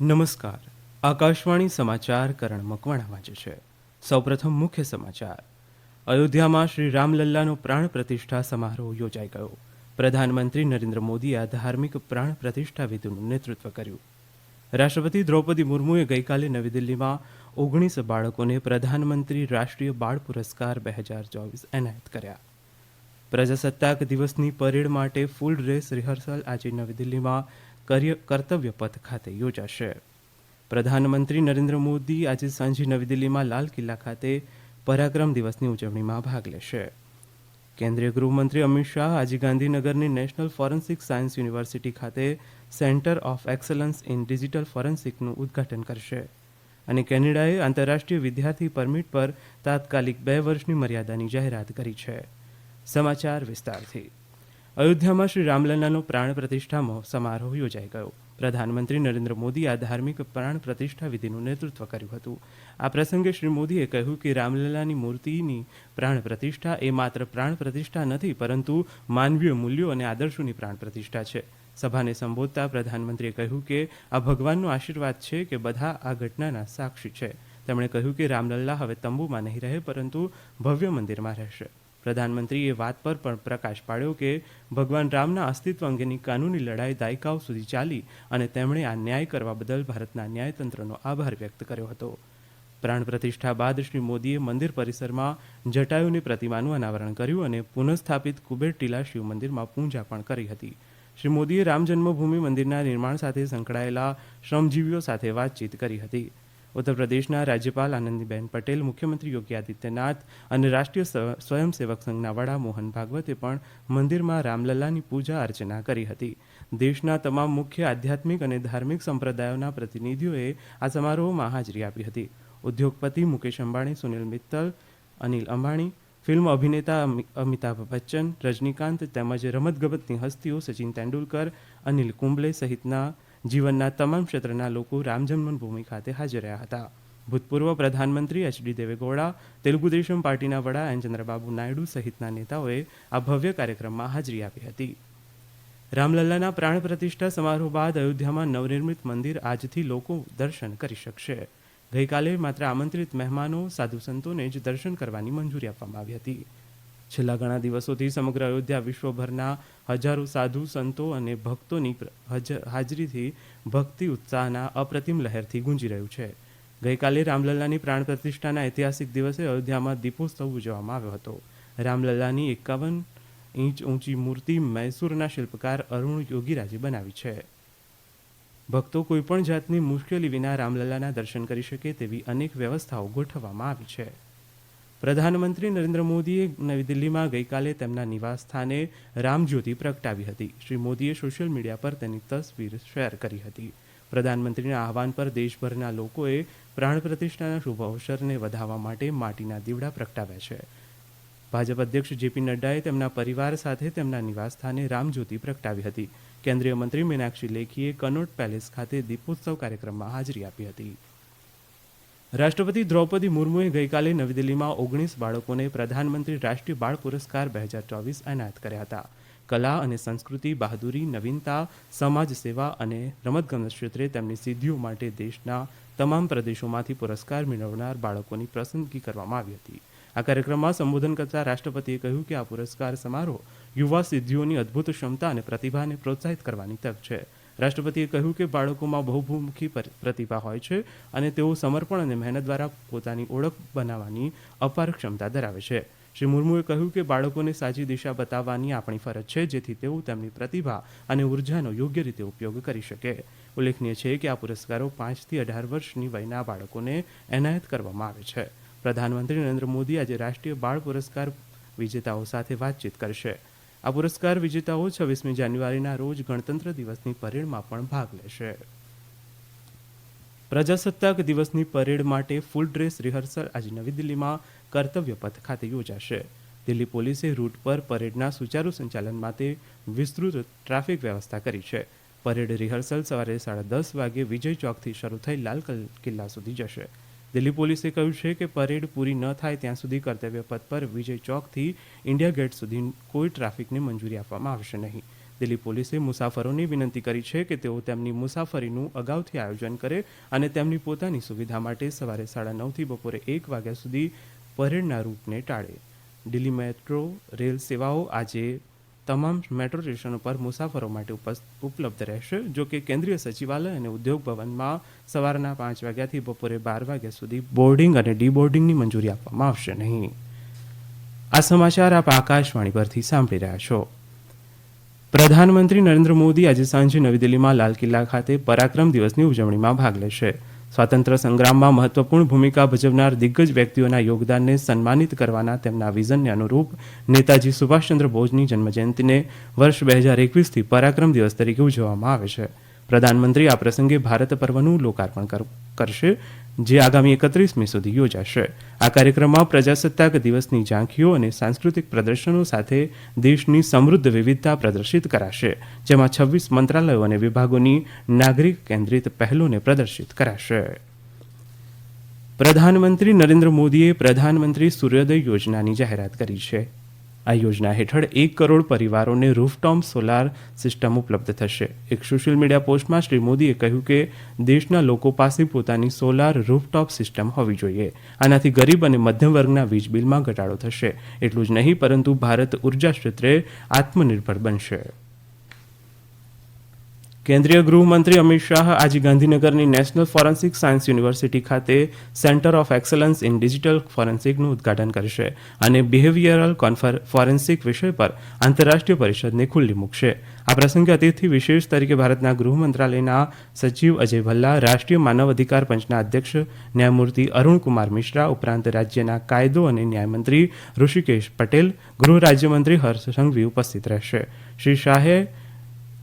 નમસ્કાર. આકાશવાણી સમાચાર કરણ મકવાણા વાંચે છે. સૌપ્રથમ મુખ્ય સમાચાર. અયોધ્યામાં શ્રી રામલલ્લાનો પ્રાણ પ્રતિષ્ઠા સમારોહ યોજાઈ ગયો. પ્રધાનમંત્રી નરેન્દ્ર મોદીએ આ ધાર્મિક પ્રાણ પ્રતિષ્ઠા નેતૃત્વ કર્યું. રાષ્ટ્રપતિ દ્રૌપદી મુર્મુએ ગઈકાલે નવી દિલ્હીમાં ઓગણીસ બાળકોને પ્રધાનમંત્રી રાષ્ટ્રીય બાળ પુરસ્કાર બે હજાર ચોવીસ એનાયત કર્યા. પ્રજાસત્તાક દિવસની પરેડ માટે ફૂલ ડ્રેસ રિહર્સલ આજે નવી દિલ્હીમાં કર્તવ્ય પથ ખાતે યોજાશે. પ્રધાનમંત્રી નરેન્દ્ર મોદી આજે સાંજે નવી દિલ્હીમાં લાલ કિલ્લા ખાતે પરાક્રમ દિવસની ઉજવણીમાં ભાગ લેશે. કેન્દ્રીય ગૃહમંત્રી અમિત શાહ આજે ગાંધીનગરની નેશનલ ફોરેન્સિક સાયન્સ યુનિવર્સિટી ખાતે centre of excellence in digital ફોરેન્સિકનું ઉદ્ઘાટન કરશે. અને કેનેડાએ આંતરરાષ્ટ્રીય વિદ્યાર્થી પરમિટ પર તાત્કાલિક બે વર્ષની મર્યાદાની જાહેરાત કરી છે. સમાચાર વિસ્તારથી. અયોધ્યામાં શ્રી રામલલ્લાનો પ્રાણ પ્રતિષ્ઠામાં સમારોહ યોજાઈ ગયો. પ્રધાનમંત્રી નરેન્દ્ર મોદીએ આ ધાર્મિક પ્રાણ પ્રતિષ્ઠા વિધિનું નેતૃત્વ કર્યું હતું. આ પ્રસંગે શ્રી મોદીએ કહ્યું કે રામલલ્લાની મૂર્તિની પ્રાણ પ્રતિષ્ઠા એ માત્ર પ્રાણ પ્રતિષ્ઠા નથી, પરંતુ માનવીય મૂલ્યો અને આદર્શોની પ્રાણ પ્રતિષ્ઠા છે. સભાને સંબોધતા પ્રધાનમંત્રીએ કહ્યું કે આ ભગવાનનો આશીર્વાદ છે કે બધા આ ઘટનાના સાક્ષી છે. તેમણે કહ્યું કે રામલલ્લા હવે તંબુમાં નહીં રહે, પરંતુ ભવ્ય મંદિરમાં રહેશે. પ્રધાનમંત્રીએ વાત પર પણ પ્રકાશ પાડ્યો કે ભગવાન રામના અસ્તિત્વ અંગેની કાનૂની લડાઈ દાયકાઓ સુધી ચાલી અને તેમણે આ ન્યાય કરવા બદલ ભારતના ન્યાયતંત્રનો આભાર વ્યક્ત કર્યો હતો. પ્રાણ પ્રતિષ્ઠા બાદ શ્રી મોદીએ મંદિર પરિસરમાં જટાયુની પ્રતિમાનું અનાવરણ કર્યું અને પુનઃસ્થાપિત કુબેર ટીલા શિવ મંદિરમાં પૂજા પણ કરી હતી. શ્રી મોદીએ રામ જન્મભૂમિ મંદિરના નિર્માણ સાથે સંકળાયેલા શ્રમજીવીઓ સાથે વાતચીત કરી હતી. ઉત્તર પ્રદેશના રાજ્યપાલ આનંદીબેન પટેલ, મુખ્યમંત્રી યોગી આદિત્યનાથ અને રાષ્ટ્રીય સ્વ- સ્વયંસેવક સંઘના વડા મોહન ભાગવતે પણ મંદિરમાં રામલલ્લાની પૂજા અર્ચના કરી હતી. દેશના તમામ મુખ્ય આધ્યાત્મિક અને ધાર્મિક સંપ્રદાયોના પ્રતિનિધિઓએ આ સમારોહમાં હાજરી આપી હતી. ઉદ્યોગપતિ મુકેશ અંબાણી, સુનિલ મિત્તલ, અનિલ અંબાણી, ફિલ્મ અભિનેતા અમિતાભ બચ્ચન, રજનીકાંત તેમજ રમતગમતની હસ્તીઓ સચિન તેંડુલકર, અનિલ કુંબલે સહિતના જીવનના તમામ ક્ષેત્રના લોકો રામ જન્મભૂમિ ખાતે હાજર રહ્યા હતા. ભૂતપૂર્વ પ્રધાનમંત્રી એચડી દેવેગૌડા, તેલુગુ દેશમ પાર્ટીના વડા એન ચંદ્રબાબુ નાયડુ સહિતના નેતાઓએ આ ભવ્ય કાર્યક્રમમાં હાજરી આપી હતી. રામલલ્લાના પ્રાણ પ્રતિષ્ઠા સમારોહ બાદ અયોધ્યામાં નવનિર્મિત મંદિર આજથી લોકો દર્શન કરી શકશે. ગઈકાલે માત્ર આમંત્રિત મહેમાનો, સાધુ સંતોને જ દર્શન કરવાની મંજૂરી આપવામાં આવી હતી. છેલ્લા ઘણા દિવસોથી સમગ્ર અયોધ્યા વિશ્વભરના હજારો સાધુ સંતો અને ભક્તોની હાજરીથી ભક્તિ ઉત્સાહના અપ્રતિમ લહેરથી ગુંજી રહ્યું છે. ગઈકાલે રામલલ્લાની પ્રાણ પ્રતિષ્ઠાના ઐતિહાસિક દિવસે અયોધ્યામાં દીપોત્સવ ઉજવવામાં આવ્યો હતો. રામલલ્લાની એકાવન ઇંચ ઊંચી મૂર્તિ મૈસૂરના શિલ્પકાર અરુણ યોગીરાજે બનાવી છે. ભક્તો કોઈપણ જાતની મુશ્કેલી વિના રામલલ્લાના દર્શન કરી શકે તેવી અનેક વ્યવસ્થાઓ ગોઠવવામાં આવી છે. પ્રધાનમંત્રી નરેન્દ્ર મોદીએ નવી દિલ્હીમાં ગઈકાલે તેમના નિવાસ સ્થાને રામજ્યોતિ પ્રગટાવી હતી. શ્રી મોદીએ સોશિયલ મીડિયા પર તેની તસવીર શેર કરી હતી. પ્રધાનમંત્રીના આહવાન પર દેશભરના લોકોએ પ્રાણ પ્રતિષ્ઠાના શુભ અવસરને વધાવવા માટે માટીના દીવડા પ્રગટાવ્યા છે. ભાજપ અધ્યક્ષ જેપી નડ્ડાએ તેમના પરિવાર સાથે તેમના નિવાસસ્થાને રામજ્યોતિ પ્રગટાવી હતી. કેન્દ્રીય મંત્રી મીનાક્ષી લેખીએ કનોટ પેલેસ ખાતે દીપોત્સવ કાર્યક્રમમાં હાજરી આપી હતી. રાષ્ટ્રપતિ દ્રૌપદી મુર્મુએ ગઈકાલે નવી દિલ્હીમાં ઓગણીસ બાળકોને પ્રધાનમંત્રી રાષ્ટ્રીય બાળ પુરસ્કાર બે હજાર ચોવીસ એનાયત કર્યા હતા. કલા અને સંસ્કૃતિ, બહાદુરી, નવીનતા, સમાજ સેવા અને રમતગમત ક્ષેત્રે તેમની સિદ્ધિઓ માટે દેશના તમામ પ્રદેશોમાંથી પુરસ્કાર મેળવનાર બાળકોની પસંદગી કરવામાં આવી હતી. આ કાર્યક્રમમાં સંબોધન કરતા રાષ્ટ્રપતિએ કહ્યું કે આ પુરસ્કાર સમારોહ યુવા સિદ્ધિઓની અદ્ભુત ક્ષમતા અને પ્રતિભાને પ્રોત્સાહિત કરવાની તક છે. રાષ્ટ્રપતિએ કહ્યું કે બાળકોમાં બહુમુખી પ્રતિભા હોય છે અને તેઓ સમર્પણ અને મહેનત દ્વારા પોતાની ઓળખ બનાવવાની અપાર ક્ષમતા ધરાવે છે. શ્રી મુર્મુએ કહ્યું કે બાળકોને સાચી દિશા બતાવવાની આપણી ફરજ છે, જેથી તેઓ તેમની પ્રતિભા અને ઉર્જાનો યોગ્ય રીતે ઉપયોગ કરી શકે. ઉલ્લેખનીય છે કે આ પુરસ્કારો પાંચથી અઢાર વર્ષની વયના બાળકોને એનાયત કરવામાં આવે છે. પ્રધાનમંત્રી નરેન્દ્ર મોદી આજે રાષ્ટ્રીય બાળ પુરસ્કાર વિજેતાઓ સાથે વાતચીત કરશે. આ પુરસ્કાર વિજેતાઓ છવ્વીસમી જાન્યુઆરીના રોજ ગણતંત્ર દિવસની પરેડમાં પણ ભાગ લેશે. પ્રજાસત્તાક દિવસની પરેડ માટે ફૂલ ડ્રેસ રિહર્સલ આજે નવી દિલ્હીમાં કર્તવ્ય પથ ખાતે યોજાશે. દિલ્હી પોલીસે રૂટ પર પરેડના સુચારુ સંચાલન માટે વિસ્તૃત ટ્રાફિક વ્યવસ્થા કરી છે. પરેડ રિહર્સલ સવારે સાડા દસ વાગે વિજય ચોકથી શરૂ થઈ લાલ કલ- કિલ્લા સુધી જશે. દિલ્હી પોલીસે કહ્યું છે કે પરેડ પૂરી ન થાય ત્યાં સુધી કર્તવ્ય પથ પર વિજય ચોકથી ઇન્ડિયા ગેટ સુધી કોઈ ટ્રાફિકને મંજૂરી આપવામાં આવશે નહીં. દિલ્હી પોલીસે મુસાફરોને વિનંતી કરી છે કે તેઓ તેમની મુસાફરીનું અગાઉથી આયોજન કરે અને તેમની પોતાની સુવિધા માટે સવારે સાડા નવથી બપોરે એક વાગ્યા સુધી પરેડના રૂટને ટાળે. દિલ્હી મેટ્રો રેલ સેવાઓ આજે તમામ મેટ્રો સ્ટેશનો પર મુસાફરો માટે ઉપલબ્ધ રહેશે, જો કે કેન્દ્રીય સચિવાલય અને ઉદ્યોગ ભવનમાં સવારના પાંચ વાગ્યાથી બપોરે બાર વાગ્યા સુધી બોર્ડિંગ અને ડીબોર્ડિંગની મંજૂરી આપવામાં આવશે નહીં. આ સમાચાર આપ આકાશવાણી પરથી સાંભળી રહ્યા છો. પ્રધાનમંત્રી નરેન્દ્ર મોદી આજે સાંજે નવી દિલ્હીમાં લાલ કિલ્લા ખાતે પરાક્રમ દિવસની ઉજવણીમાં ભાગ લેશે. સ્વાતંત્ર્ય સંગ્રામમાં મહત્વપૂર્ણ ભૂમિકા ભજવનાર દિગ્ગજ વ્યક્તિઓના યોગદાનને સન્માનિત કરવાના તેમના વિઝનને અનુરૂપ નેતાજી સુભાષચંદ્ર બોઝની જન્મજયંતિને વર્ષ બે હજાર એકવીસથી પરાક્રમ દિવસ તરીકે ઉજવવામાં આવે છે. પ્રધાનમંત્રી, આ પ્રસંગે ભારત પર્વનું લોકાર્પણ કર- કરશે, જે આગામી એકત્રીસમી સુધી યોજાશે. આ કાર્યક્રમમાં પ્રજાસત્તાક દિવસની ઝાંખીઓ અને સાંસ્કૃતિક પ્રદર્શનો સાથે દેશની સમૃદ્ધ વિવિધતા પ્રદર્શિત કરાશે, જેમાં છવ્વીસ મંત્રાલયો અને વિભાગોની નાગરિક કેન્દ્રિત પહેલોને પ્રદર્શિત કરાશે. પ્રધાનમંત્રી નરેન્દ્ર મોદીએ પ્રધાનમંત્રી સૂર્યોદય યોજનાની જાહેરાત કરી છે. આ યોજના હેઠળ એક કરોડ પરિવારોને રૂફટોપ સોલાર સિસ્ટમ ઉપલબ્ધ થશે. એક સોશિયલ મીડિયા પોસ્ટમાં શ્રી મોદીએ કહ્યું કે દેશના લોકો પાસે પોતાની સોલાર રૂફટોપ સિસ્ટમ હોવી જોઈએ. આનાથી ગરીબ અને મધ્યમ વર્ગના વીજ બિલમાં ઘટાડો થશે. એટલું જ નહીં, પરંતુ ભારત ઊર્જા ક્ષેત્રે આત્મનિર્ભર બનશે. કેન્દ્રીય ગૃહમંત્રી અમિત શાહ આજે ગાંધીનગરની નેશનલ ફોરેન્સિક સાયન્સ યુનિવર્સિટી ખાતે centre of excellence in digital ફોરેન્સિકનું ઉદ્ઘાટન કરશે અને બિહેવિયરલ ફોરેન્સિક વિષય પર આંતરરાષ્ટ્રીય પરિષદને ખુલ્લી મૂકશે. આ પ્રસંગે અતિથિ વિશેષ તરીકે ભારતના ગૃહ મંત્રાલયના સચિવ અજય ભલ્લા, રાષ્ટ્રીય માનવ અધિકાર પંચના અધ્યક્ષ ન્યાયમૂર્તિ અરુણકુમાર મિશ્રા, ઉપરાંત રાજ્યના કાયદો અને ન્યાયમંત્રી ઋષિકેશ પટેલ, ગૃહ રાજ્યમંત્રી હર્ષ સંઘવી ઉપસ્થિત રહેશે. શ્રી શાહે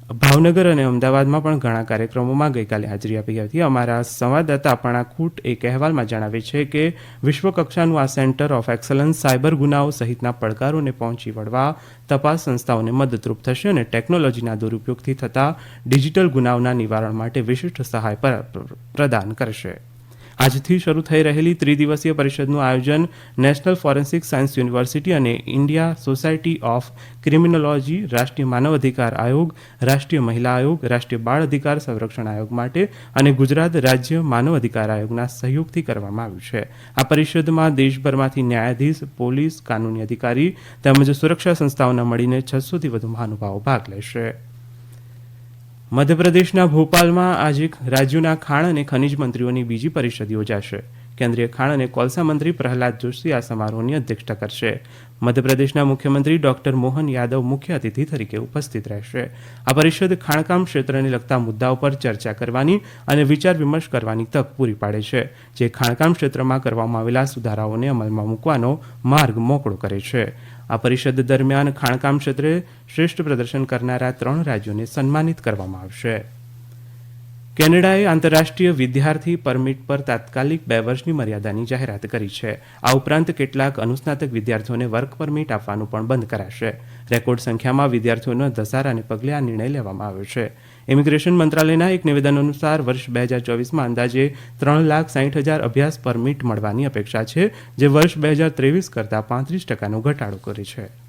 ભાવનગર અને અમદાવાદમાં પણ ઘણા કાર્યક્રમોમાં ગઈકાલે હાજરી આપી હતી. અમારા સંવાદદાતા અપર્ણા ખૂટ એક અહેવાલમાં જણાવે છે કે વિશ્વકક્ષાનું આ સેન્ટર ઓફ એક્સલન્સ સાયબર ગુનાઓ સહિતના પડકારોને પહોંચી વળવા તપાસ સંસ્થાઓને મદદરૂપ થશે અને ટેકનોલોજીના દુરુપયોગથી થતા ડિજિટલ ગુનાઓના નિવારણ માટે વિશિષ્ટ સહાય પ્રદાન કરશે. આજથી શરૂ થઈ રહેલી ત્રિદિવસીય પરિષદનું આયોજન નેશનલ ફોરેન્સિક સાયન્સ યુનિવર્સિટી અને ઇન્ડિયા સોસાયટી ઓફ ક્રિમિનોલોજી, રાષ્ટ્રીય માનવ અધિકાર આયોગ, રાષ્ટ્રીય મહિલા આયોગ, રાષ્ટ્રીય બાળ અધિકાર સંરક્ષણ આયોગ માટે અને ગુજરાત રાજ્ય માનવ અધિકાર આયોગના સહયોગથી કરવામાં આવ્યું છે. આ પરિષદમાં દેશભરમાંથી ન્યાયાધીશ, પોલીસ, કાનૂની અધિકારી તેમજ સુરક્ષા સંસ્થાઓના મળીને છસોથી વધુ મહાનુભાવો ભાગ લેશે. મધ્યપ્રદેશના ભોપાલમાં આજે રાજ્યોના ખાણ અને ખનિજ મંત્રીઓની બીજી પરિષદ યોજાશે. કેન્દ્રીય ખાણ અને કોલસા મંત્રી પ્રહલાદ જોશી આ સમારોહની અધ્યક્ષતા કરશે. મધ્યપ્રદેશના મુખ્યમંત્રી ડોક્ટર મોહન યાદવ મુખ્ય અતિથિ તરીકે ઉપસ્થિત રહેશે. આ પરિષદ ખાણકામ ક્ષેત્રને લગતા મુદ્દાઓ પર ચર્ચા કરવાની અને વિચાર વિમર્શ કરવાની તક પૂરી પાડે છે, જે ખાણકામ ક્ષેત્રમાં કરવામાં આવેલા સુધારાઓને અમલમાં મૂકવાનો માર્ગ મોકળો કરે છે. આ પરિષદ દરમિયાન ખાણકામ ક્ષેત્રે શ્રેષ્ઠ પ્રદર્શન કરનારા ત્રણ રાજ્યોને સન્માનિત કરવામાં આવશે. કેનેડાએ આંતરરાષ્ટ્રીય વિદ્યાર્થી પરમિટ પર તાત્કાલિક બે વર્ષની મર્યાદાની જાહેરાત કરી છે. આ ઉપરાંત કેટલાક અનુસ્નાતક વિદ્યાર્થીઓને વર્ક પરમિટ આપવાનું પણ બંધ કરાશે. રેકોર્ડ સંખ્યામાં વિદ્યાર્થીઓના ધસારાને પગલે આ નિર્ણય લેવામાં આવ્યો છે. ઇમિગ્રેશન મંત્રાલયના એક નિવેદન અનુસાર વર્ષ બે હજાર ચોવીસમાં અંદાજે ત્રણ લાખ સાહીઠ હજાર અભ્યાસ પરમિટ મળવાની અપેક્ષા છે, જે વર્ષ બે હજાર ત્રેવીસ કરતાં પાંત્રીસ ટકાનો ઘટાડો કરે છે.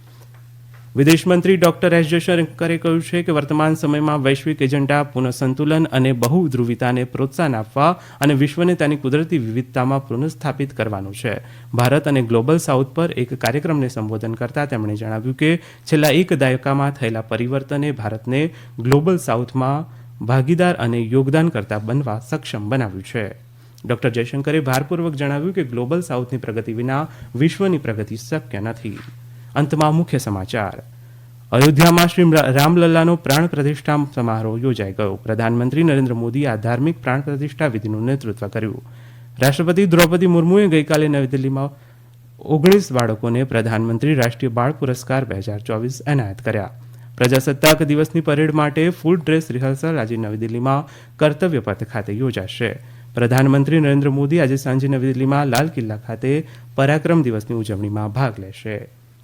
વિદેશ મંત્રી ડોક્ટર એસ જયશંકરે કહ્યું છે કે વર્તમાન સમયમાં વૈશ્વિક એજન્ડા પુનઃસંતુલન અને બહુ ધ્રુવિતાને પ્રોત્સાહન આપવા અને વિશ્વને તેની કુદરતી વિવિધતામાં પુનઃસ્થાપિત કરવાનું છે. ભારત અને ગ્લોબલ સાઉથ પર એક કાર્યક્રમને સંબોધન કરતા તેમણે જણાવ્યું કે છેલ્લા એક દાયકામાં થયેલા પરિવર્તને ભારતને ગ્લોબલ સાઉથમાં ભાગીદાર અને યોગદાનકર્તા બનવા સક્ષમ બનાવ્યું છે. ડોક્ટર જયશંકરે ભારપૂર્વક જણાવ્યું કે ગ્લોબલ સાઉથની પ્રગતિ વિના વિશ્વની પ્રગતિ શક્ય નથી. અંતમાં મુખ્ય સમાચાર. અયોધ્યામાં શ્રી રામલલ્લાનો પ્રાણ પ્રતિષ્ઠા સમારોહ યોજાઈ ગયો. પ્રધાનમંત્રી નરેન્દ્ર મોદીએ આ ધાર્મિક પ્રાણ પ્રતિષ્ઠા વિધિનું નેતૃત્વ કર્યું. રાષ્ટ્રપતિ દ્રૌપદી મુર્મુએ ગઈકાલે નવી દિલ્હીમાં ઓગણીસ બાળકોને પ્રધાનમંત્રી રાષ્ટ્રીય બાળ પુરસ્કાર બે હજાર ચોવીસ એનાયત કર્યા. પ્રજાસત્તાક દિવસની પરેડ માટે ફૂલ ડ્રેસ રિહર્સલ આજે નવી દિલ્હીમાં કર્તવ્ય પથ ખાતે યોજાશે. પ્રધાનમંત્રી નરેન્દ્ર મોદી આજે સાંજે નવી દિલ્હીમાં લાલ કિલ્લા ખાતે પરાક્રમ દિવસની ઉજવણીમાં ભાગ લેશે.